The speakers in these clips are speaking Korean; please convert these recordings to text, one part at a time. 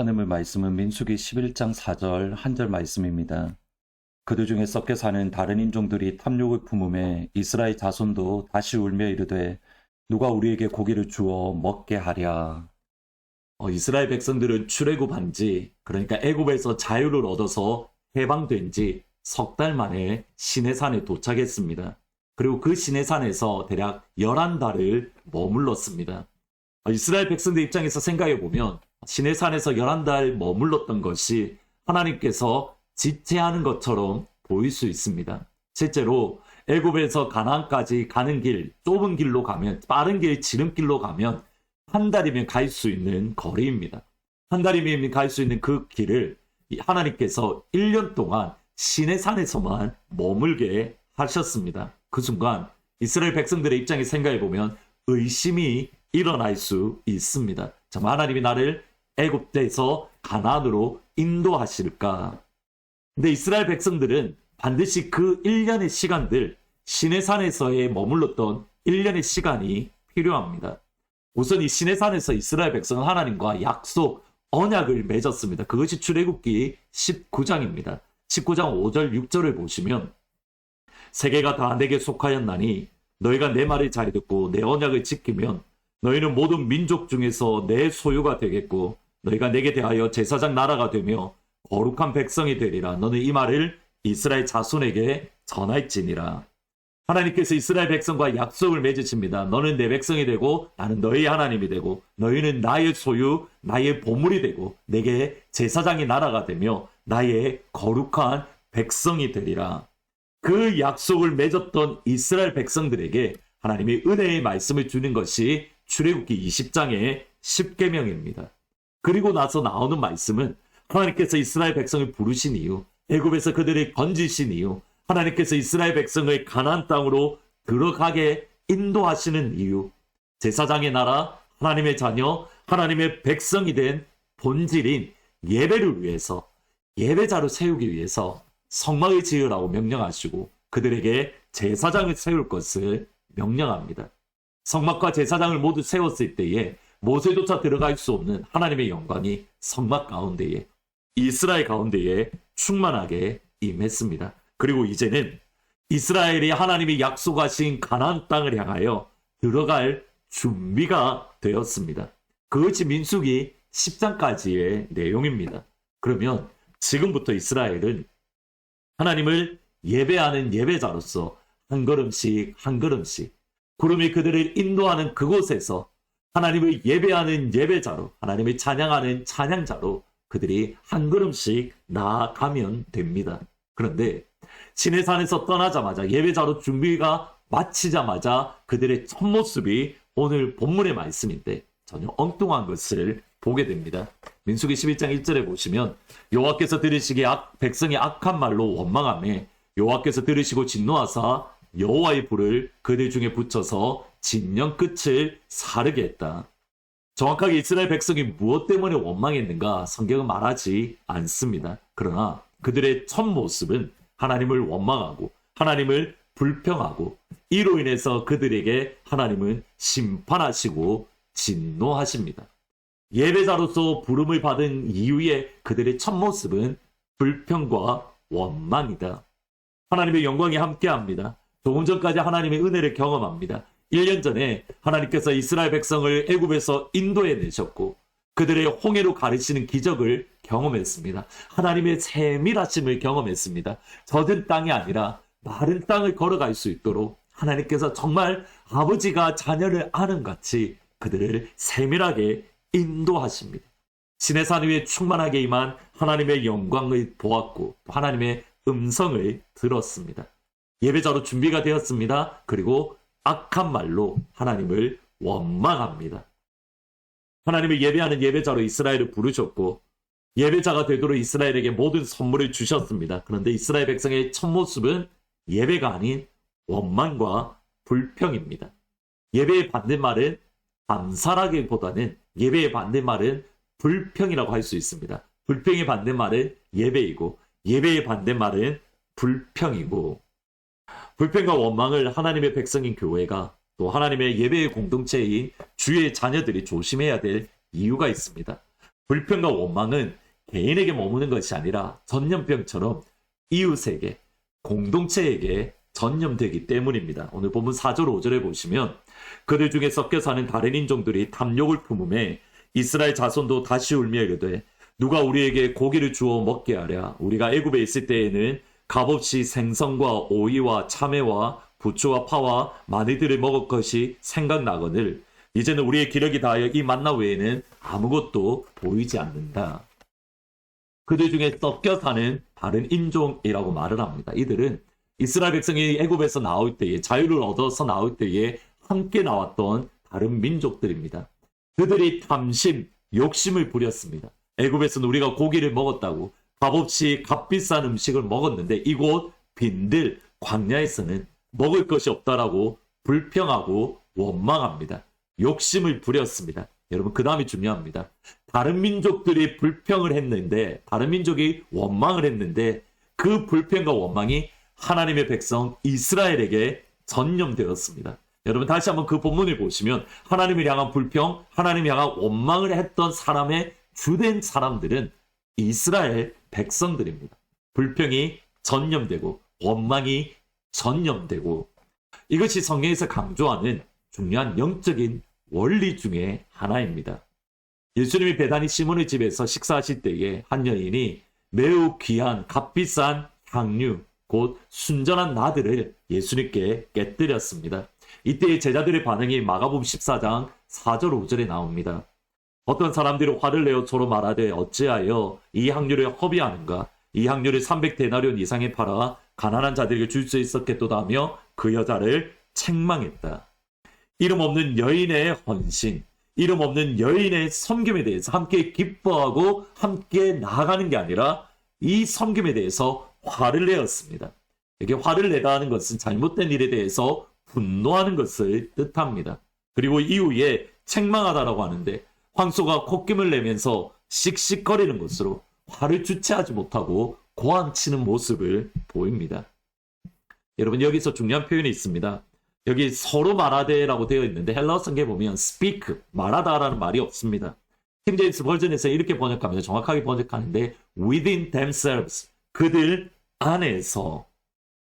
하나님의 말씀은 민수기 11장 4절 한절 말씀입니다. 그들 중에 썩게 사는 다른 인종들이 탐욕을 품음에 이스라엘 자손도 다시 울며 이르되 누가 우리에게 고기를 주어 먹게 하랴. 어, 이스라엘 백성들은 출애굽한 지 그러니까 애굽에서 자유를 얻어서 해방된 지 석 달 만에 시내산에 도착했습니다. 그리고 그 시내산에서 대략 11달을 머물렀습니다. 어, 이스라엘 백성들 입장에서 생각해 보면 시내산에서 11달 머물렀던 것이 하나님께서 지체하는 것처럼 보일 수 있습니다. 실제로 애굽에서 가나안까지 가는 길, 좁은 길로 가면 빠른 길, 지름길로 가면 한 달이면 갈 수 있는 거리입니다. 한 달이면 갈 수 있는 그 길을 하나님께서 1년 동안 시내산에서만 머물게 하셨습니다. 그 순간 이스라엘 백성들의 입장에 생각해 보면 의심이 일어날 수 있습니다. 정말 하나님이 나를 애굽에서 가나안으로 인도하실까? 근데 이스라엘 백성들은 반드시 그 1년의 시간들 시내산에서의 머물렀던 1년의 시간이 필요합니다. 우선 이 시내산에서 이스라엘 백성은 하나님과 약속 언약을 맺었습니다. 그것이 출애굽기 19장입니다. 19장 5절 6절을 보시면 세계가 다 내게 속하였나니 너희가 내 말을 잘 듣고 내 언약을 지키면 너희는 모든 민족 중에서 내 소유가 되겠고 너희가 내게 대하여 제사장 나라가 되며 거룩한 백성이 되리라. 너는 이 말을 이스라엘 자손에게 전할지니라. 하나님께서 이스라엘 백성과 약속을 맺으십니다. 너는 내 백성이 되고 나는 너희 하나님이 되고 너희는 나의 소유, 나의 보물이 되고 내게 제사장이 나라가 되며 나의 거룩한 백성이 되리라. 그 약속을 맺었던 이스라엘 백성들에게 하나님이 은혜의 말씀을 주는 것이 출애굽기 20장의 10계명입니다. 그리고 나서 나오는 말씀은 하나님께서 이스라엘 백성을 부르신 이유, 애굽에서 그들을 건지신 이유, 하나님께서 이스라엘 백성을 가나안 땅으로 들어가게 인도하시는 이유, 제사장의 나라, 하나님의 자녀, 하나님의 백성이 된 본질인 예배를 위해서 예배자로 세우기 위해서 성막을 지으라고 명령하시고 그들에게 제사장을 세울 것을 명령합니다. 성막과 제사장을 모두 세웠을 때에 모세조차 들어갈 수 없는 하나님의 영광이 성막 가운데에 이스라엘 가운데에 충만하게 임했습니다. 그리고 이제는 이스라엘이 하나님이 약속하신 가나안 땅을 향하여 들어갈 준비가 되었습니다. 그것이 민수기 10장까지의 내용입니다. 그러면 지금부터 이스라엘은 하나님을 예배하는 예배자로서 한 걸음씩 한 걸음씩 구름이 그들을 인도하는 그곳에서 하나님을 예배하는 예배자로 하나님을 찬양하는 찬양자로 그들이 한 걸음씩 나아가면 됩니다. 그런데 시내산에서 떠나자마자 예배자로 준비가 마치자마자 그들의 첫 모습이 오늘 본문의 말씀인데 전혀 엉뚱한 것을 보게 됩니다. 민수기 11장 1절에 보시면 여호와께서 들으시기에 악, 백성이 악한 말로 원망함에 여호와께서 들으시고 진노하사 여호와의 불을 그들 중에 붙여서 진영 끝을 사르게 했다. 정확하게 이스라엘 백성이 무엇 때문에 원망했는가 성경은 말하지 않습니다. 그러나 그들의 첫 모습은 하나님을 원망하고 하나님을 불평하고 이로 인해서 그들에게 하나님은 심판하시고 진노하십니다. 예배자로서 부름을 받은 이후에 그들의 첫 모습은 불평과 원망이다. 하나님의 영광이 함께합니다. 조금 전까지 하나님의 은혜를 경험합니다. 1년 전에 하나님께서 이스라엘 백성을 애굽에서 인도해 내셨고 그들의 홍해로 가르치는 기적을 경험했습니다. 하나님의 세밀하심을 경험했습니다. 젖은 땅이 아니라 마른 땅을 걸어갈 수 있도록 하나님께서 정말 아버지가 자녀를 아는 같이 그들을 세밀하게 인도하십니다. 시내산 위에 충만하게 임한 하나님의 영광을 보았고 하나님의 음성을 들었습니다. 예배자로 준비가 되었습니다. 그리고 악한 말로 하나님을 원망합니다. 하나님을 예배하는 예배자로 이스라엘을 부르셨고 예배자가 되도록 이스라엘에게 모든 선물을 주셨습니다. 그런데 이스라엘 백성의 첫 모습은 예배가 아닌 원망과 불평입니다. 예배의 반대말은 감사라기보다는 예배의 반대말은 불평이라고 할 수 있습니다. 불평의 반대말은 예배이고 예배의 반대말은 불평이고 불평과 원망을 하나님의 백성인 교회가 또 하나님의 예배의 공동체인 주의 자녀들이 조심해야 될 이유가 있습니다. 불평과 원망은 개인에게 머무는 것이 아니라 전염병처럼 이웃에게, 공동체에게 전염되기 때문입니다. 오늘 본문 4절 5절에 보시면 그들 중에 섞여 사는 다른 인종들이 탐욕을 품음에 이스라엘 자손도 다시 울며 이르되 누가 우리에게 고기를 주어 먹게 하랴 우리가 애굽에 있을 때에는 값없이 생선과 오이와 참외와 부추와 파와 마늘들을 먹을 것이 생각나거늘 이제는 우리의 기력이 다하여 이 만나 외에는 아무것도 보이지 않는다. 그들 중에 섞여 사는 다른 인종이라고 말을 합니다. 이들은 이스라엘 백성이 애굽에서 나올 때에 자유를 얻어서 나올 때에 함께 나왔던 다른 민족들입니다. 그들이 탐심, 욕심을 부렸습니다. 애굽에서는 우리가 고기를 먹었다고 값없이 값비싼 음식을 먹었는데 이곳 빈들 광야에서는 먹을 것이 없다라고 불평하고 원망합니다. 욕심을 부렸습니다. 여러분 그 다음이 중요합니다. 다른 민족들이 불평을 했는데 다른 민족이 원망을 했는데 그 불평과 원망이 하나님의 백성 이스라엘에게 전염되었습니다. 여러분 다시 한번 그 본문을 보시면 하나님을 향한 불평, 하나님을 향한 원망을 했던 사람의 주된 사람들은 이스라엘 백성들입니다. 불평이 전염되고 원망이 전염되고 이것이 성경에서 강조하는 중요한 영적인 원리 중에 하나입니다. 예수님이 배단이 시몬의 집에서 식사하실 때에 한 여인이 매우 귀한 값비싼 향유 곧 순전한 나들을 예수님께 깨뜨렸습니다. 이때 제자들의 반응이 마가복음 14장 4절 5절에 나옵니다. 어떤 사람들이 화를 내어 서로 말하되 어찌하여 이 향유를 허비하는가 이 향유를 300데나리온 이상에 팔아 가난한 자들에게 줄 수 있었겠도다 하며 그 여자를 책망했다. 이름 없는 여인의 헌신, 이름 없는 여인의 섬김에 대해서 함께 기뻐하고 함께 나아가는 게 아니라 이 섬김에 대해서 화를 내었습니다. 이게 화를 내다 하는 것은 잘못된 일에 대해서 분노하는 것을 뜻합니다. 그리고 이후에 책망하다라고 하는데 황소가 콧김을 내면서 씩씩거리는 것으로 화를 주체하지 못하고 고함치는 모습을 보입니다. 여러분 여기서 중요한 표현이 있습니다. 여기 서로 말하되라고 되어 있는데 헬라어 성경에 보면 speak 말하다라는 말이 없습니다. 킹제임스 버전에서 이렇게 번역하면 정확하게 번역하는데 within themselves 그들 안에서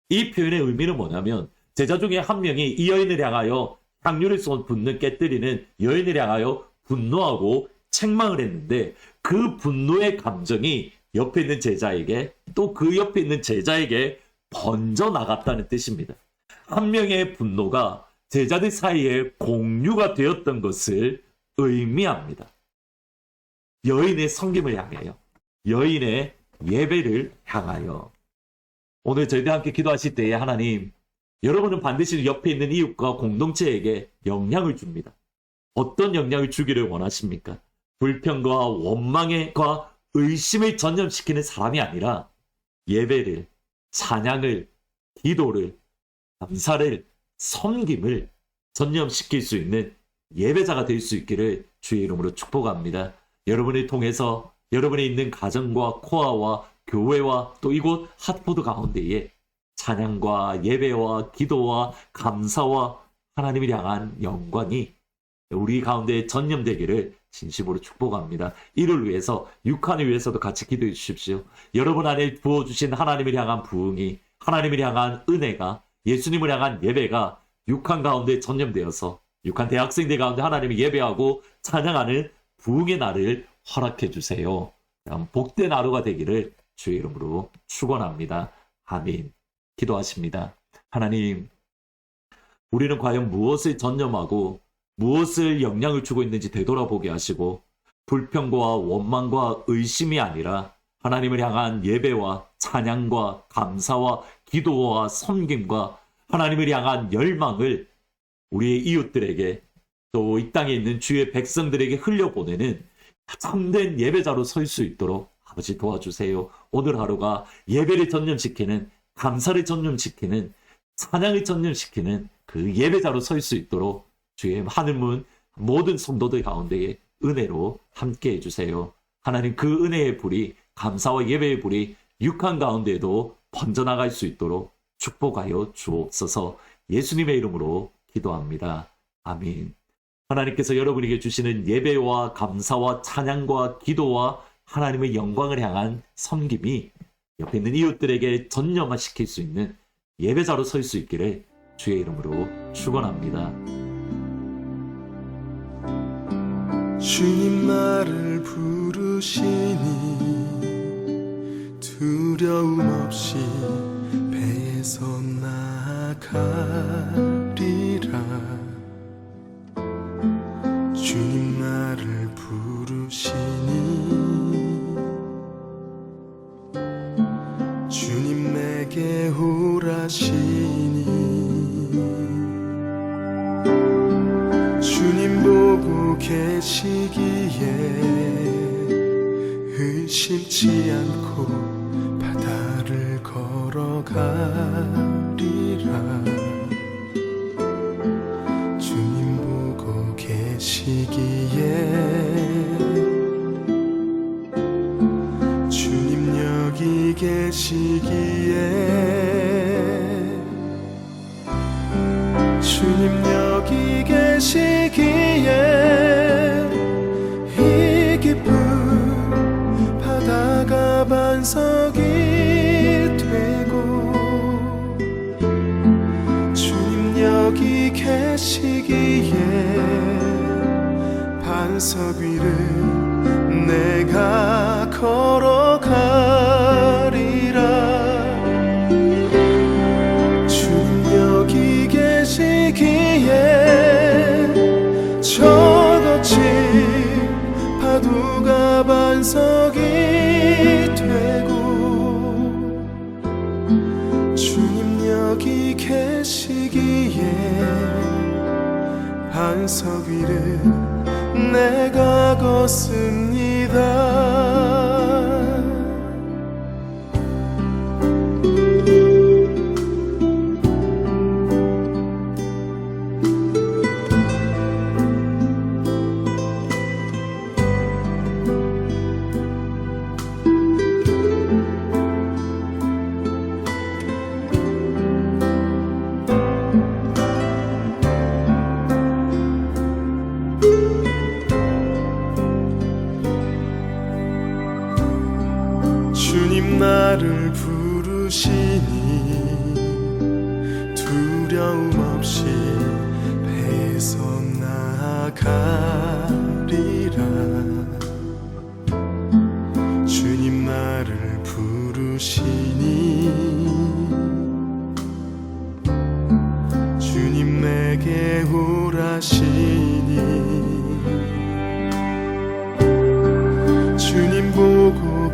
이 표현의 의미는 뭐냐면 제자 중에 한 명이 이 여인을 향하여 향유를 쏜 분노 깨뜨리는 여인을 향하여 분노하고 책망을 했는데 그 분노의 감정이 옆에 있는 제자에게 또 그 옆에 있는 제자에게 번져 나갔다는 뜻입니다. 한 명의 분노가 제자들 사이에 공유가 되었던 것을 의미합니다. 여인의 성김을 향하여, 여인의 예배를 향하여. 오늘 저희들 함께 기도하실 때에 하나님, 여러분은 반드시 옆에 있는 이웃과 공동체에게 영향을 줍니다. 어떤 영향을 주기를 원하십니까? 불평과 원망과 의심을 전염시키는 사람이 아니라 예배를, 찬양을, 기도를, 감사를, 섬김을 전염시킬 수 있는 예배자가 될 수 있기를 주의 이름으로 축복합니다. 여러분을 통해서 여러분이 있는 가정과 코아와 교회와 또 이곳 핫포드 가운데에 찬양과 예배와 기도와 감사와 하나님을 향한 영광이 우리 가운데 전염되기를 진심으로 축복합니다. 이를 위해서 육한을 위해서도 같이 기도해 주십시오. 여러분 안에 부어주신 하나님을 향한 부흥이 하나님을 향한 은혜가 예수님을 향한 예배가 육한 가운데 전염되어서 육한 대학생들 가운데 하나님을 예배하고 찬양하는 부흥의 날을 허락해 주세요. 복된 하루가 되기를 주의 이름으로 축원합니다. 아멘. 기도하십니다. 하나님, 우리는 과연 무엇을 전념하고 무엇을 영향을 주고 있는지 되돌아보게 하시고 불평과 원망과 의심이 아니라 하나님을 향한 예배와 찬양과 감사와 기도와 섬김과 하나님을 향한 열망을 우리의 이웃들에게 또 이 땅에 있는 주의 백성들에게 흘려보내는 참된 예배자로 설 수 있도록 아버지 도와주세요. 오늘 하루가 예배를 전념시키는 감사를 전념시키는 찬양을 전념시키는 그 예배자로 설 수 있도록 주의 하늘문 모든 성도들 가운데에 은혜로 함께 해주세요. 하나님 그 은혜의 불이 감사와 예배의 불이 육한 가운데에도 번져나갈 수 있도록 축복하여 주옵소서 예수님의 이름으로 기도합니다. 아멘. 하나님께서 여러분에게 주시는 예배와 감사와 찬양과 기도와 하나님의 영광을 향한 섬김이 옆에 있는 이웃들에게 전념화시킬 수 있는 예배자로 설 수 있기를 주의 이름으로 축원합니다. 주님 나를 부르시니 두려움 없이 배에서 나가리라 계시기에 주님 여기 계시기에 주님 여기 계시기에 이 기쁨 바다가 반석이 되고 주님 여기 계시기에 반석 위를 내가 걸어가리라. 주님 여기 계시기에 저같이 파도가 반석이 되고 주님 여기 계시기에 반석 위를 내가 걷습니다 나를 부르시니 두려움 없이 배에서 나가리라. 주님 나를 부르시니 주님 내게 오라시니